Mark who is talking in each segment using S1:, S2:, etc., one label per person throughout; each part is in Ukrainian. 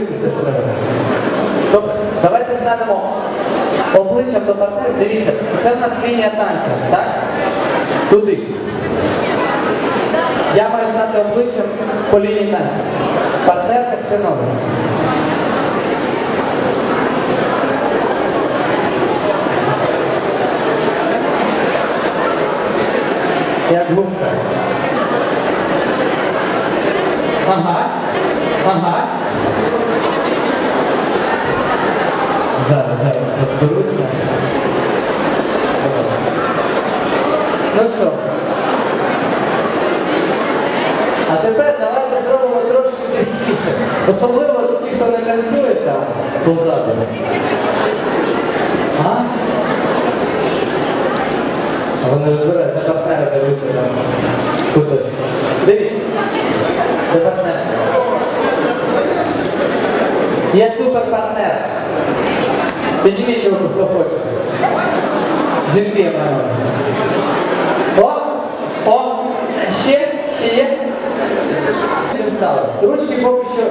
S1: дивитися ж треба. Тобто, давайте станемо обличчя до партнерів. Дивіться, це в нас лінія танця, так? Туди. Я маю стати обличчям по лінії танця. Партнерка спиною. Як губка. Ага. Ага. Зараз, зараз розберуся. Ну що? А тепер давайте зробимо трошки тихіше. Особливо ті, хто не танцює там позаду. А? Вони розбираються, партнери дивляться там. Куточки. Дивіться. Це партнер. Я суперпартнер. Підніміть руку, хто хоче. Жінки я маю. О! О! Ще? Ще є? Ручки поки що.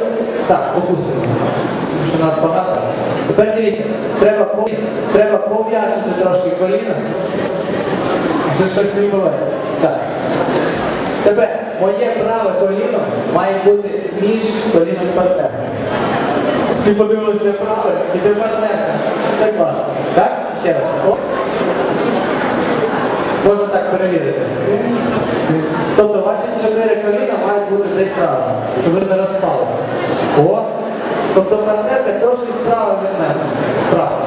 S1: Так, опустимо. Тому що нас багато. Тепер дивіться, треба, треба пом'ячити трошки коліна. Вже щось відбувається. Так. Тепер моє праве коліно має бути між коліном партнера. Всі подивилися на праве і ти партнерка. Це класно. Так? Ще раз. Можна так перевірити. Тобто ваші чотири коліна мають бути десь разом, щоб ви не розпалися. О! Тобто партнерка трошки справа від мене. Справа.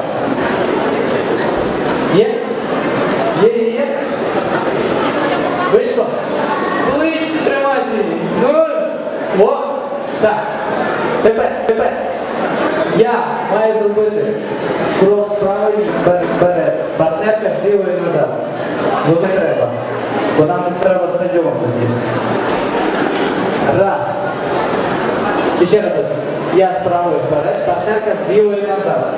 S1: Є? Є, є, є? Вийшло? Ближче тримайте. Ну, о, так. Тепер, тепер. Я маю зробити крок бер- бере партнерка з лівої назад. Ну не треба. Бо нам треба стадіон тоді. Раз. І ще раз. Я з вперед, партнерка з лівої назад.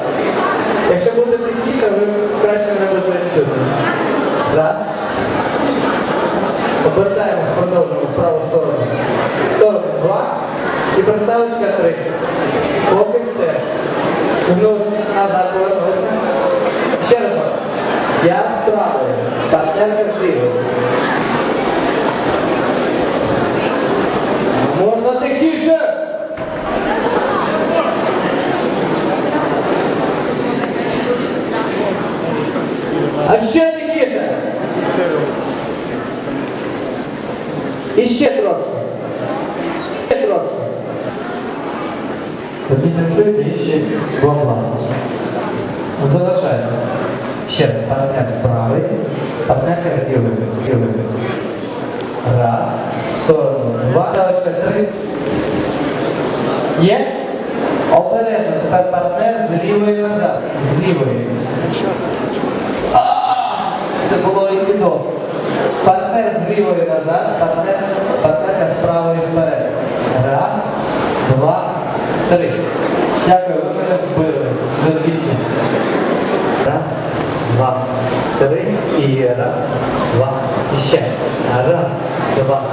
S1: Якщо буде тихіше, ви краще не будете чути. Раз. Обертаємось, продовжуємо в праву сторону. Сторону два. І проставочка три. Поки все. Вниз, назад повернувся. Ще раз. Я з правої. Партнерка з лівої. Можна тихіше. А ще тихіше. І ще трошки. Ще трошки. Тоді танцюйте і ще бла-бла. Залишаємо. Ще раз, партнер з партнерка з лівої. Раз, в сторону, два, точка, три. Є? Обережно, тепер партнер з лівої назад. З лівої. Це було і довго. Партнер з лівої назад, партнер, партнерка з правої вперед. Раз, два, три. Дякую, ви мене вбили. Задвічі. Раз, два, три. І раз, два. І ще. Раз, два,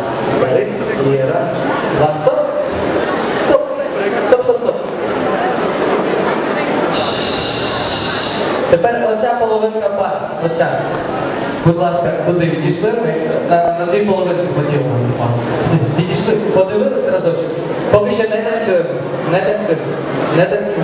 S1: три. І раз, два. Стоп. Стоп. Стоп, стоп, стоп. Тепер оця половинка пар. Оця. Будь ласка, туди відійшли на, на дві половинки поділимо разочок. Поки